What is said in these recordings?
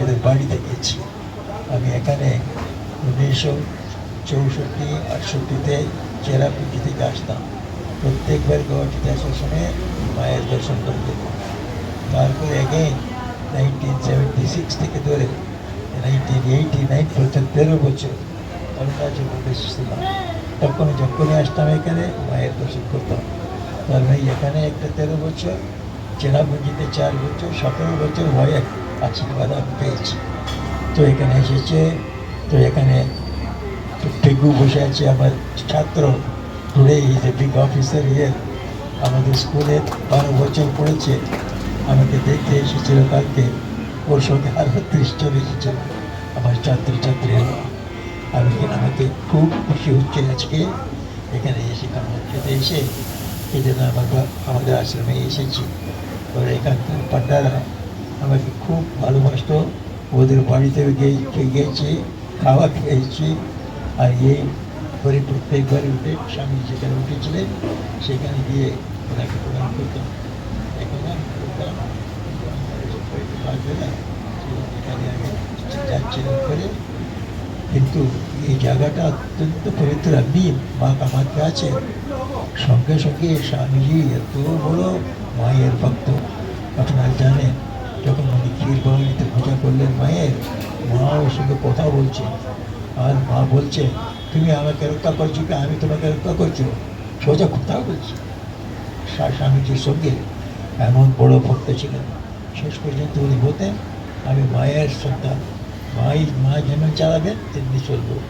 এদের বাড়িতে গেছি আমি এখানে উনিশশো চৌষট্টি আটষট্টিতে চেরাপুঞ্জি থেকে আসতাম। প্রত্যেকবার গৌহাটিতে আসার সময় মায়ের দর্শন করে যেত তারপরে এগেইন নাইনটিন সেভেন্টি সিক্স থেকে ধরে নাইনটিন এইটি নাইন পর্যন্ত তেরো বছর অরুণাচল প্রদেশ ছিলাম তখন যখনই আসতাম এখানে মায়ের দর্শন করতাম। তার মানে এখানে একটা তেরো বছর চেরাপুঞ্জিতে চার বছর, সতেরো বছর মায়ের আশীর্বাদ আমি পেয়েছি তো এখানে এসেছে তো এখানে টেগু বসে আছে আমার ছাত্র today is a big officer ইয়ে আমাদের স্কুলে বারো বছর পড়েছে আমাকে দেখতে এসেছিল কালকে ওর সঙ্গে আরও ত্রিশ জন এসেছিল আমার ছাত্রছাত্রীরা আমি আমাকে খুব খুশি হচ্ছে আজকে এখানে এসে কামাল খেতে এসে এই জন্য আমার বা- আমাদের আশ্রমে এসেছি ওরা এখানকার পান্ডারা আমাকে খুব ভালোবাসত। ওদের বাড়িতে গিয়ে গিয়েছি, খাওয়া খেয়েছি। আর এই করে প্রত্যেকবার উঠে স্বামী যেখানে উঠেছিলেন, সেখানে গিয়ে ওনাকে প্রদান করতাম। এখন করতাম যাচ্ছিলাম করে কিন্তু এই জায়গাটা অত্যন্ত পবিত্র আপনি মা কামাতে আছেন। সঙ্গে সঙ্গে স্বামীজি এত বড় মায়ের ভক্ত। আপনারা জানেন যখন উনি ক্ষীর ভবানীতে পূজা করলেন, মায়ের, মা ওর সঙ্গে কথা বলছে, আর মা বলছে, তুমি আমাকে রক্ষা করছ কি? আমি তোমাকে রক্ষা করছ সোজা কথা বলছি। স্বা- স্বামীজির সঙ্গে এমন বড় ভক্ত ছিলেন। শেষ পর্যন্ত উনি বলতেন, আমি মায়ের সন্তান মাই মা যেমন চালাবেন, তেমনি চলবো।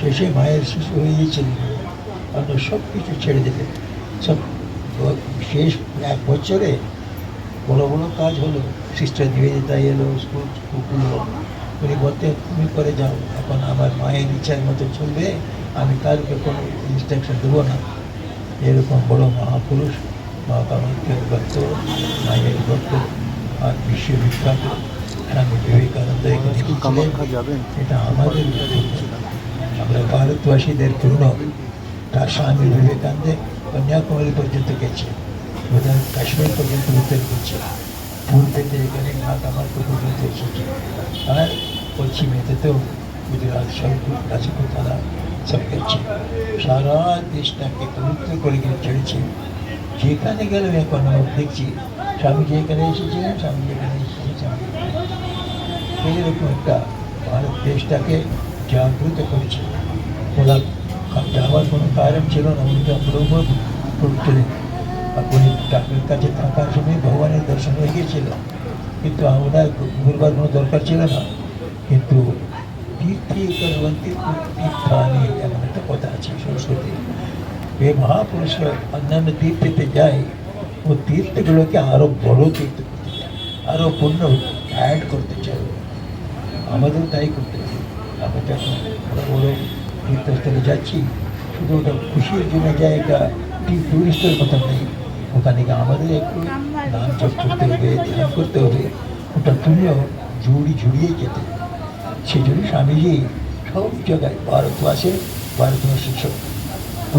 শেষে মায়ের শিশু হয়ে গিয়েছিলেন অন্য সব কিছু ছেড়ে দেবেন সব শেষ এক বছরে বড় বড় কাজ হলো সিস্টার নিবেদিতা এলো স্কুল স্কুলগুলো উনি বলতে তুমি করে যাও। এখন আমার মায়ের ইচ্ছার মতো চলবে আমি কালকে কোনো ইনস্ট্রাকশন দেবো না। এরকম বড় মহাপুরুষ মা কামাখ্যার ভক্ত মায়ের ভক্ত আর বিশ্ববিখ্যাত স্বামী বিবেকানন্দ এটা আমাদের আমরা ভারতবাসীদের জন্য তার স্বামী বিবেকানন্দে কন্যাকুমারী পর্যন্ত গেছে কাশ্মীর পর্যন্ত উত্তর করছে পূর্বেতে এখানে মা কামাখ্যা পর্যন্ত এসেছে আর পশ্চিমেতে তো গুজরাট সবগুলো রাজকোতারা সব গেছে। সারা দেশটাকে পবিত্র করে গিয়ে ছেড়েছে। যেখানে গেলে এখন আমরা দেখছি স্বামীজি এখানে এসেছিলেন স্বামীজি এখানে এসেছে, স্বামী এইরকম একটা ভারত দেশটাকে জাগ্রত করেছে। ওরা যাওয়ার কোনো কারণ ছিল না, উনি তো প্রভু করছিলেন আর উনি ঠাকুরের কাছে থাকার সময় ভগবানের দর্শন হয়ে গিয়েছিল। কিন্তু আমরা ঘুরবার কোনো দরকার ছিল না। কিন্তু তীর্থে করবন্তি একটা কথা আছে সংস্কৃতি এ মহাপুরুষরা অন্যান্য তীর্থেতে যায় ও তীর্থগুলোকে আরও বড় তীর্থ করতে আরও পূর্ণ অ্যাড করতে চায় আমাদেরও তাই করতে হবে। আমরা যখন বড় তীর্থস্থলে যাচ্ছি। শুধু ওটা খুশির জন্য যায় এটা টুরিস্টের কথা নেই ওখানে গিয়ে আমাদের একটু নাম জপ করতে হবে ধ্যান করতে হবে। ওটা তুমিও জুড়ি ঝুড়িয়ে যেতে সেই জন্য স্বামীজি সব জায়গায় ভারতবাসে ভারতবর্ষ সব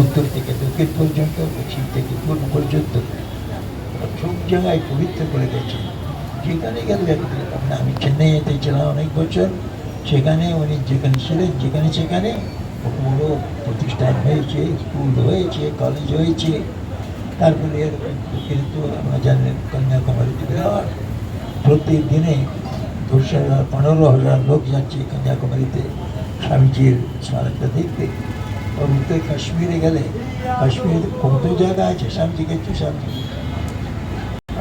উত্তর থেকে দক্ষিণ পর্যন্ত পশ্চিম থেকে পূর্ব পর্যন্ত সব জায়গায় পবিত্র করে গেছে যেখানে গেল মানে আমি চেন্নাইতে ছিলাম অনেক বছর, সেখানে উনি যেখানে ছিলেন, যেখানে সেখানে বড় প্রতিষ্ঠান হয়েছে, স্কুল হয়েছে কলেজ হয়েছে তারপরে কিন্তু আমরা জানেন কন্যাকুমারীতে বিরাট প্রত্যেক দিনে দশ হাজার পনেরো হাজার লোক যাচ্ছে কন্যাকুমারীতে স্বামীজির স্মারকটা দেখতে। আর উত্তর কাশ্মীরে গেলে, কাশ্মীরে কত জায়গা আছে? স্বামীজি গেছে, স্বামীজি।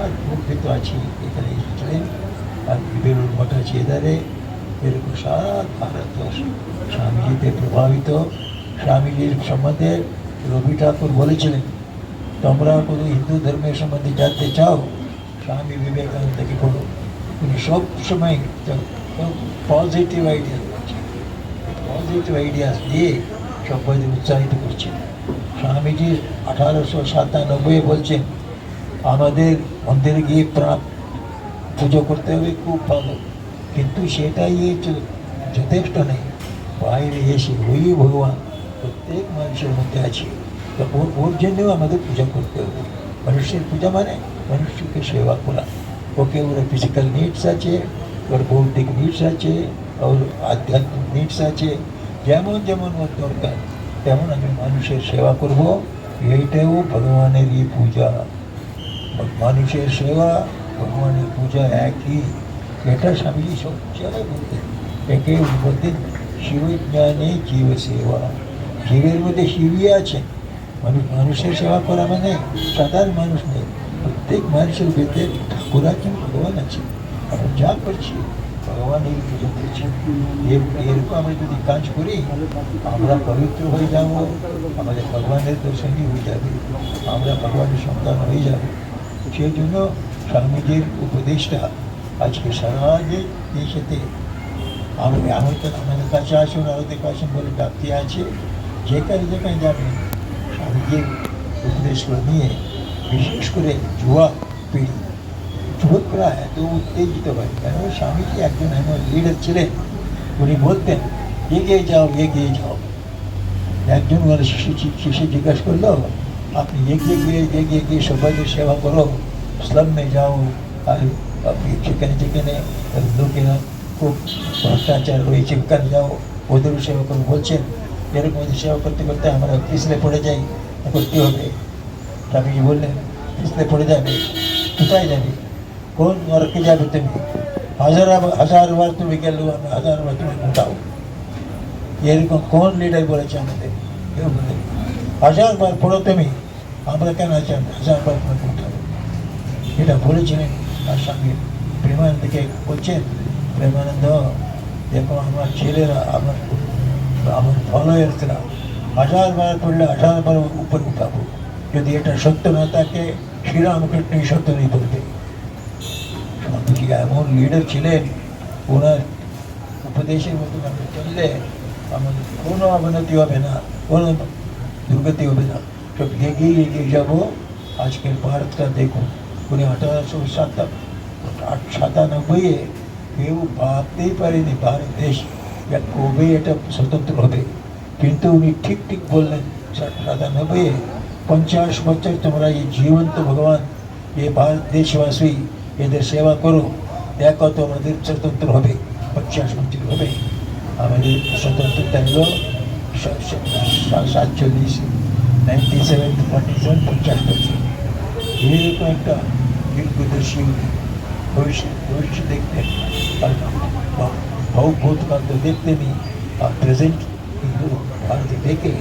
আর মুখে তো আছি, এখানে এসেছিলেন। আর বেলুর মঠ আছে এধারে। এরকম সারা ভারতবর্ষ। স্বামীজিতে প্রভাবিত। স্বামীজির সম্বন্ধে রবি ঠাকুর বলেছিলেন তোমরা কোনো হিন্দু ধর্মের সম্বন্ধে জানতে চাও, স্বামী বিবেকানন্দকে পড়ো উনি সব সময় পজিটিভ আইডিয়া পজিটিভ আইডিয়াস দিয়ে সবাইকে উৎসাহিত করছেন। স্বামীজি আঠারোশো সাতানব্বই বলছেন, আমাদের মন্দিরে গিয়ে প্রাণ পুজো করতে হবে, খুব ভালো। কিন্তু সেটাই যথেষ্ট নেই বাইরে এসে ওই ভগবান, প্রত্যেক মানুষের মধ্যে আছে। তো ওর ওর জন্যও আমাদের পূজা করতে হবে মানুষের পূজা মানে মানুষকে সেবা করা ওকে ওরা ফিজিক্যাল নিডস আছে ওর বৌদ্ধিক নিডস আছে ওর আধ্যাত্মিক নিডস আছে যেমন যেমন ওর দরকার তেমন আমি মানুষের সেবা করব এইটাও ভগবানেরই পূজা মানুষের সেবা ভগবানের পূজা একই এটা স্বামীজি সব জায়গায় বলতেন একে উনি বলতেন শিবজ্ঞানে জীব সেবা জীবের মধ্যে শিবই আছে মানুষ, মানুষের সেবা করা মানে সাধারণ মানুষ নেই প্রত্যেক মানুষের ভেতরে ঠাকুর আছেন ভগবান আছে। আমরা যা করছি, ভগবান এই পুজো করছেন। এর- এরকম আমরা যদি কাজ করি, আমরা পবিত্র হয়ে যাব, আমাদের ভগবানের দর্শনই হয়ে যাবে, আমরা ভগবানের সন্তান হয়ে যাব। সেই জন্য স্বামীজির উপদেশটা আজকে সারা দেশেতে আমি আমি তো আমাদের কাছে আসুন আমাদের কাছে বলে ডাকতে আছে। যেখানে যেখানে যাবেন স্বামীজির উপদেশগুলো নিয়ে বিশেষ করে যুবা পিঢ়ি যুবকরা এত উত্তেজিত হয় কেন স্বামীজি একজন এমন লিডার ছিলেন উনি বলতেন এগিয়ে যাও এগিয়ে যাও একজন মানে শিশু শিশু জিজ্ঞাসা করল আপনি এগিয়ে গিয়ে এগিয়ে গিয়ে সবাইকে সেবা করো স্লামে যাও আর আপনি যেখানে যেখানে লোকেরা খুব ভ্রষ্টাচার রয়েছে ওখানে যাও ওদেরও সেবা করো বলছেন এরকম যদি সেবা করতে করতে আমরা পিছলে পড়ে যাই করতে হবে স্বামীজি বললেন পিছলে পড়ে যাবে কোথায় যাবে কোন নরকে যাবে তুমি হাজার হাজার বার তুমি গেলেও আমি হাজার বার তুমি মোটাও এরকম কোন লিডার বলেছে আমাদের কেউ বলে হাজার বার পড়ো তুমি আমরা কেন আছি হাজার বার তোমাকে উঠাবো এটা বলেছিলেন তার সঙ্গে প্রেমানন্দকে বলছেন প্রেমানন্দ দেখো আমার ছেলেরা আমার আমার ফলোয়ার্সরা হাজার বার পড়লে হাজার বার উপর উঠাবো যদি এটা সত্য না থাকে শ্রীরামকৃষ্ণই সত্য নেই বলবে। স্বামীজি এমন লিডার ছিলেন, ওনার উপদেশের মতো আমরা চললে আমাদের কোনো অবনতি হবে না, কোনো দুর্গতি হবে না। সব এগিয়ে এগিয়ে যাব। আজকের ভারতটা দেখুন, উনি আঠারোশো আট, সাতানব্বইয়ে কেউ ভাবতেই পারেনি, ভারত দেশ কবে এটা স্বতন্ত্র হবে। কিন্তু উনি ঠিক ঠিক বললেন সাত- সাতানব্বইয়ে পঞ্চাশ বছর তোমরা এই জীবন্ত ভগবান এ ভারত দেশবাসী, এদের সেবা করো। দেখো তোমাদের স্বতন্ত্র হবে, পঞ্চাশ বছর হবে। আমাদের স্বতন্ত্রতা হলো স- স- সা- সাতচল্লিশ নাইনটি সেভেন ফর্টি সেভেন পঞ্চাশ বছর। এরকম একটা দীর্ঘদর্শী ভবিষ্যৎ ভবিষ্যৎ দেখতেন আর ভ- ভৌ- ভূতকাল তো দেখতেনই আর প্রেজেন্ট কিন্তু ভারতে দেখে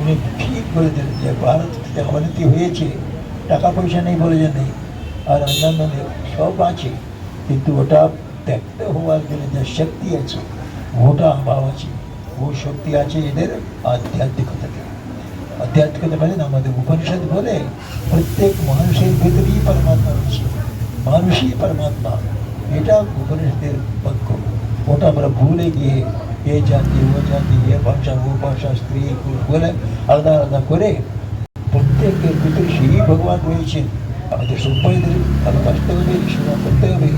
উনি ঠিক বলে দিলেন যে ভারত যে অবনতি হয়েছে টাকা পয়সা নেই বলে যে নেই আর অন্যান্য নেই, সব আছে কিন্তু ওটা ত্যাক্ত হওয়ার জন্য যে শক্তি আছে ওটা অভাব আছে। ও শক্তি আছে এদের আধ্যাত্মিকতাতে। আধ্যাত্মিকতা মানে না আমাদের উপনিষদ বলে প্রত্যেক মানুষের ভেতরেই পরমাত্মা রয়েছে। মানুষই পরমাত্মা। এটা উপনিষদের বাক্য। ওটা আমরা ভুলে গিয়ে এ জাতি ও জাতি এ ভাষা ও ভাষা স্ত্রী বলে আলাদা আলাদা করে প্রত্যেকের ভিতরে সেই ভগবান রয়েছেন আমাদের সবাইদের ভালোবাসতে হবে সেবা করতে হবে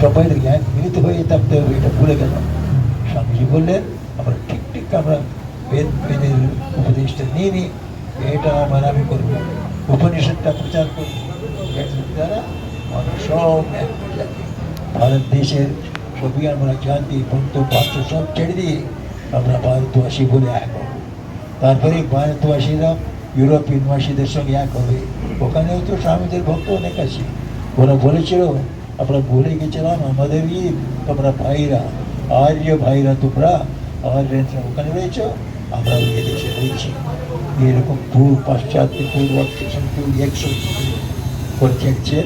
সবাইদের জ্ঞান মিলিত হয়ে থাকতে হবে এটা ভুলে গেল স্বামীজি বললেন আমরা ঠিক ঠিক আমরা বেদ বেদের উপদেশটা নিয়ে নিই এটা আমার আমি করব উপনিষদটা প্রচার করব দ্বারা আমরা সব এক ভারত দেশের আমরা জাতি পন্ত পাত্র সব ছেড়ে দিয়ে আমরা ভারতবাসী বলে এক হব তারপরে ভারতবাসীরা ইউরোপিয়ানবাসীদের সঙ্গে এক হবে ওখানেও তো স্বামীদের ভক্ত অনেক আছে ওরা বলেছিল আমরা বলে গেছিলাম আমাদেরই তোমরা ভাইরা আর্য ভাইরা তোমরা আর্যরা ওখানে রয়েছ আমরা ওই দেশে রয়েছি এরকম পূর্ব পাশ্চাত্য পূর্ব একশো করে ছেড়েছে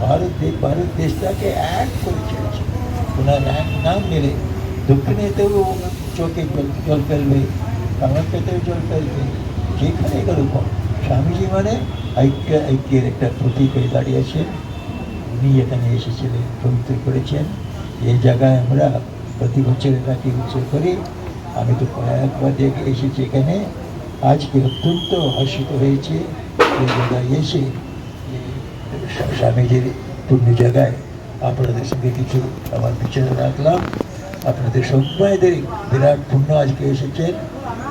ভারত ভারত দেশটাকে এক করে ছেড়েছে ওনার এক নাম মেলে দক্ষিণেতেও চোখে জল ফেলবে কামাখ্যাতেও জল ফেলবে যেখানে গেল স্বামীজি মানে ঐক্য ঐক্যের একটা প্রতীক হয়ে দাঁড়িয়েছেন উনি এখানে এসেছিলেন পবিত্র করেছেন এই জায়গায় আমরা প্রতি বছর এটাকে উৎসব করি আমি তো কয়েকবার দেখে এসেছি এখানে আজকে অত্যন্ত হর্ষিত হয়েছে এই জায়গায় এসে স্বামীজির পূর্ণ জায়গায় আপনাদের সঙ্গে কিছু আমার বিচারে রাখলাম আপনাদের সবাইদের বিরাট পুণ্য আজকে এসেছেন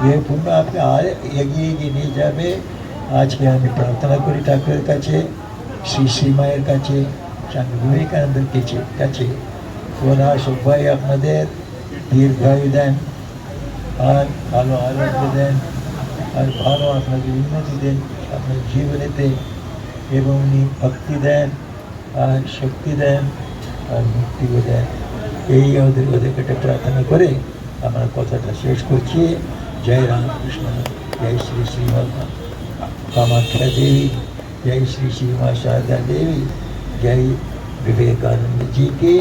এই পুণ্য আপনি আর এগিয়ে এগিয়ে নিয়ে যাবে আজকে আমি প্রার্থনা করি ঠাকুরের কাছে শ্রী শ্রী মায়ের কাছে স্বামী বিবেকানন্দের কাছে কাছে ওনার সবাই আপনাদের দীর্ঘায়ু দেন আর ভালো আরোগ্য দেন আর ভালো আপনাদের উন্নতি দেন আপনার জীবনেতে এবং উনি ভক্তি দেন আর শক্তি দেন আর মুক্তিও দেন এই ওদের ওদের কাছে প্রার্থনা করে আমার কথাটা শেষ করছি জয় রামকৃষ্ণ জয় শ্রী শ্রীমদ कामाख्या देवी जय श्री श्री माँ शारदा देवी जय विवेकानंद जी की